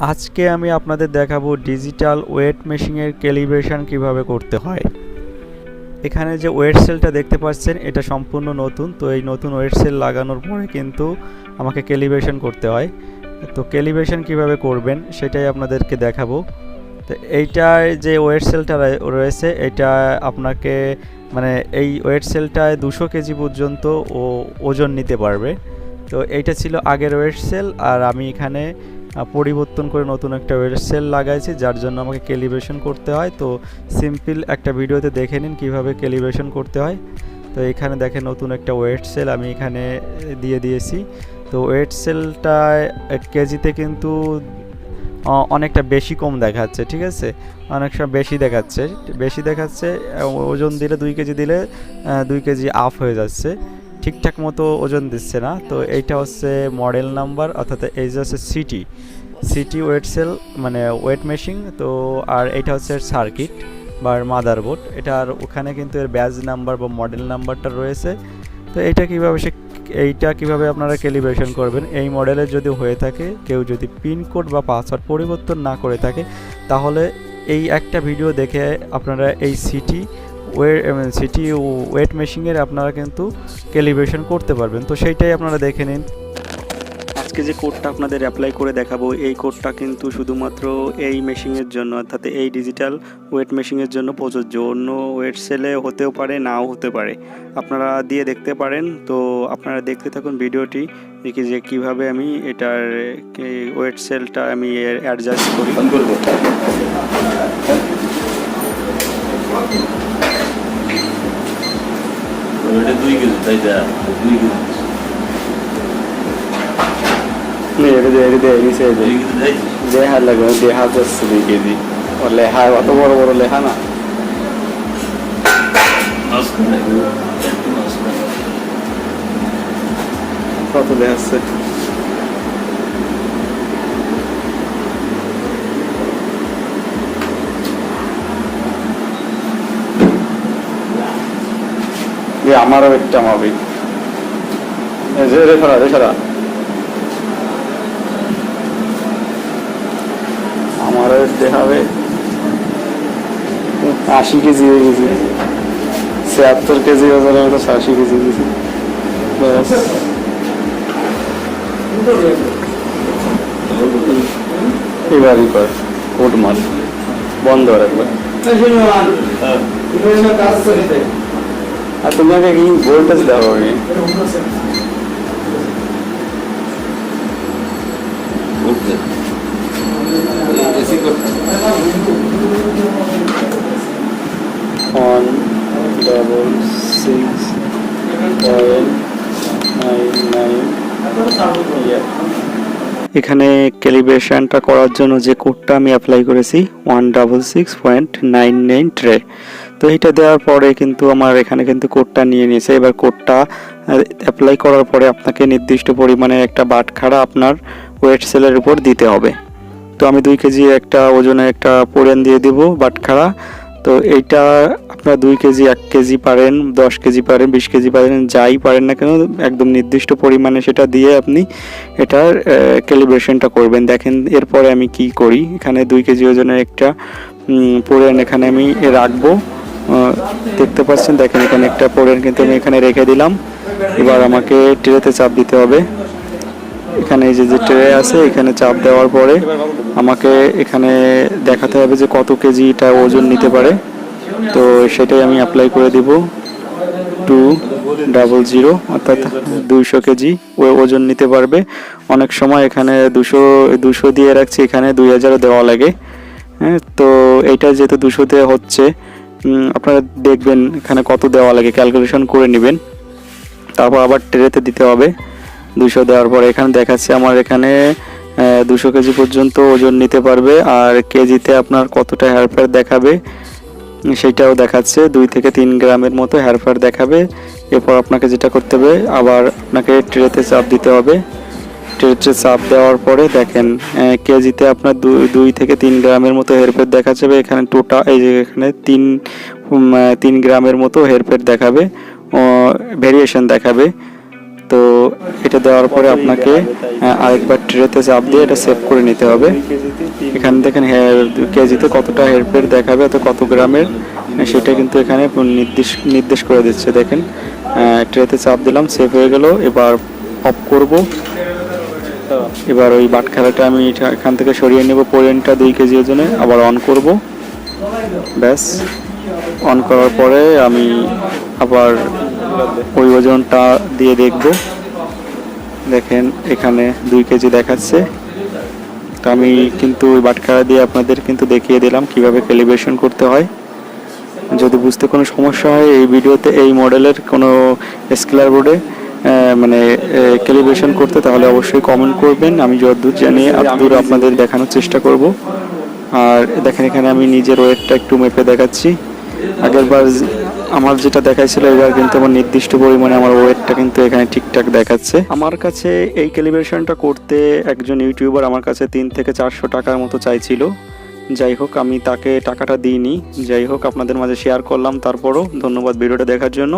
আজকে আমি আপনাদের দেখাবো ডিজিটাল ওয়েট মেশিনের ক্যালিব্রেশন কীভাবে করতে হয়। এখানে যে ওয়েট সেলটা দেখতে পাচ্ছেন, এটা সম্পূর্ণ নতুন, তো এই নতুন ওয়েট সেল লাগানোর পরে কিন্তু আমাকে ক্যালিব্রেশন করতে হয়। তো ক্যালিব্রেশন কীভাবে করবেন, সেটাই আপনাদেরকে দেখাবো। তো এইটায় যে ওয়েট সেলটা রয়ে- রয়েছে, এটা আপনাকে মানে এই ওয়েট সেলটায় দুশো কেজি পর্যন্ত ও ওজন নিতে পারবে। তো এইটা ছিল আগের ওয়েট সেল আর আমি এখানে পরিবর্তন করে নতুন একটা ওয়েট সেল লাগাইছি, যার জন্য আমাকে ক্যালিব্রেশন করতে হয়। তো সিম্পল একটা ভিডিওতে দেখে নিন কীভাবে ক্যালিব্রেশন করতে হয়। তো এখানে দেখেন নতুন একটা ওয়েট সেল আমি এখানে দিয়ে দিয়েছি। তো ওয়েট সেলটায় কেজিতে কিন্তু অনেকটা বেশি কম দেখাচ্ছে, ঠিক আছে? অনেক সময় বেশি দেখাচ্ছে বেশি দেখাচ্ছে ওজন দিলে দুই কেজি দিলে দুই কেজি আপ হয়ে যাচ্ছে। ঠিকঠাক মতো ওজন দিচ্ছে না। তো এইটা হচ্ছে মডেল নাম্বার অর্থাৎ এই যে হচ্ছে সিটি সিটি ওয়েট সেল মানে ওয়েট মেশিন তো আর এইটা হচ্ছে সার্কিট বা মাদারবোর্ড এটার ওখানে কিন্তু এর ব্যাজ নাম্বার বা মডেল নাম্বারটা রয়েছে। তো এইটা কীভাবে সে এইটা কীভাবে আপনারা ক্যালিব্রেশন করবেন? এই মডেলের যদি হয়ে থাকে, কেউ যদি পিনকোড বা পাসওয়ার্ড পরিবর্তন না করে থাকে, তাহলে এই একটা ভিডিও দেখে আপনারা এই সিটি সিটি ওয়েট মেশিনের আপনারা কিন্তু ক্যালিব্রেশন করতে পারবেন। তো সেইটাই আপনারা দেখে নিন। আজকে যে কোডটা আপনাদের অ্যাপ্লাই করে দেখাবো এই কোডটা কিন্তু শুধুমাত্র এই মেশিনের জন্য অর্থাৎ এই ডিজিটাল ওয়েট মেশিনের জন্য প্রযোজ্য। অন্য ওয়েট সেলে হতেও পারে নাও হতে পারে। আপনারা দিয়ে দেখতে পারেন। তো আপনারা দেখতে থাকুন ভিডিওটি দেখি যে কীভাবে আমি এটার ওয়েট সেলটা আমি অ্যাডজাস্ট করি। ওটা দুই কেজি তাই যা দুই কেজি। দেহা লাগবে দেহা করছে দুই কেজি। লেহা অত বড় বড় লেহা না। কত দেখাচ্ছে যে আমারও একটা মাবি আমারও দেখাবে আশি কেজি হয়ে গেছে। ছিয়াত্তর কেজি ওজনের মতো আশি কেজি গেছে। এবারই কর কোট বন্ধ রাখবে আর তোমাকে কি one double six point nine nine এখানে ক্যালিব্রেশনটা করার জন্য যে কোডটা আমি অ্যাপ্লাই করেছি one double six point nine nine tray তো এইটা দেওয়ার পরে কিন্তু আমার এখানে কিন্তু কোডটা নিয়ে নিয়েছে। এবার কোডটা অ্যাপ্লাই করার পরে আপনাকে নির্দিষ্ট পরিমাণে একটা বাটখারা আপনার ওয়েট সেলের উপর দিতে হবে। তো আমি দুই কেজি একটা ওজনের একটা পোড়েন দিয়ে দিব বাটখারা। তো এইটা আপনার দুই কেজি, এক কেজি পারেন, দশ কেজি পারেন, বিশ কেজি পারেন, যাই পারেন না কেন, একদম নির্দিষ্ট পরিমাণে সেটা দিয়ে আপনি এটার ক্যালিব্রেশনটা করবেন। দেখেন এরপরে আমি কি করি, এখানে দুই কেজি ওজনের একটা পোড়েন এখানে আমি রাখব। দেখতে পাচ্ছেন, দেখেন এখানে একটা পোড়েন কিন্তু আমি এখানে রেখে দিলাম। এবার আমাকে ট্রেতে চাপ দিতে হবে। এখানে এই যে যে ট্রে আছে, এখানে চাপ দেওয়ার পরে আমাকে এখানে দেখাতে হবে যে কত কেজি এটা ওজন নিতে পারে। তো সেটাই আমি অ্যাপ্লাই করে দিব। টু ডাবল জিরো, অর্থাৎ দুইশো কেজি ওজন নিতে পারবে। অনেক সময় এখানে দুশো দুশো দিয়ে রাখছি, এখানে দুই হাজারও দেওয়া লাগে। হ্যাঁ তো এইটা যেহেতু দুশোতে হচ্ছে আপনারা দেখবেন এখানে কত দেওয়া লাগে ক্যালকুলেশন করে নেবেন। তারপর আবার ট্রেতে দিতে হবে। দুশো দেওয়ার পর এখানে দেখাচ্ছে, আমার এখানে দুশো কেজি পর্যন্ত ওজন নিতে পারবে। আর কেজিতে আপনার কতটা হেয়ারফেয়ার দেখাবে, সেটাও দেখাচ্ছে। দুই থেকে তিন গ্রামের মতো হেয়ারফেয়ার দেখাবে। এরপর আপনাকে যেটা করতে হবে, আবার আপনাকে ট্রেতে চাপ দিতে হবে। ট্রেতে চাপ দেওয়ার পরে দেখেন কেজিতে আপনার দুই থেকে তিন গ্রামের মতো হেরফের দেখা যাবে। এখানে টোটা এই যে এখানে তিন তিন গ্রামের মতো হেরফের দেখাবে ভেরিয়েশন দেখাবে। তো এটা দেওয়ার পরে আপনাকে আরেকবার ট্রেতে চাপ দিয়ে এটা সেভ করে নিতে হবে। এখানে দেখেন হেয়ার, কেজিতে কতটা হেরফের দেখাবে অত কত গ্রামের সেটা কিন্তু এখানে নির্দেশ নির্দেশ করে দিচ্ছে। দেখেন ট্রেতে চাপ দিলাম সেভ হয়ে গেল। এবার অফ করব। এবার ওই বাট খেলাটা আমি এখান থেকে সরিয়ে নেব পোলেনটা দুই কেজি ওজনে, আবার অন করব। ব্যাস অন করার পরে আমি আবার ওই ওজনটা দিয়ে দেখব। দেখেন, এখানে দুই কেজি দেখাচ্ছে। তো আমি কিন্তু ওই বাটখারা দিয়ে আপনাদের কিন্তু দেখিয়ে দিলাম কীভাবে ক্যালিব্রেশন করতে হয়। যদি বুঝতে কোনো সমস্যা হয়, এই ভিডিওতে, এই মডেলের কোনো স্কেলার বোর্ডে মানে ক্যালিব্রেশন করতে তাহলে অবশ্যই কমেন্ট করবেন। আমি যতদূর জানি এতদূর আপনাদের দেখানোর চেষ্টা করব। আর দেখেন এখানে আমি নিজের ওয়েটটা একটু মেপে দেখাচ্ছি। আগেরবার আমার যেটা দেখাইছিল এবার কিন্তু আমার নির্দিষ্ট পরিমাণে আমার ওয়েটটা কিন্তু এখানে ঠিকঠাক দেখাচ্ছে। আমার কাছে এই ক্যালিব্রেশনটা করতে একজন ইউটিউবার আমার কাছে তিন থেকে চারশো টাকার মতো চাইছিল। যাই হোক আমি তাকে টাকাটা দিইনি। যাই হোক আপনাদের মাঝে শেয়ার করলাম। তারপরও ধন্যবাদ ভিডিওটা দেখার জন্য।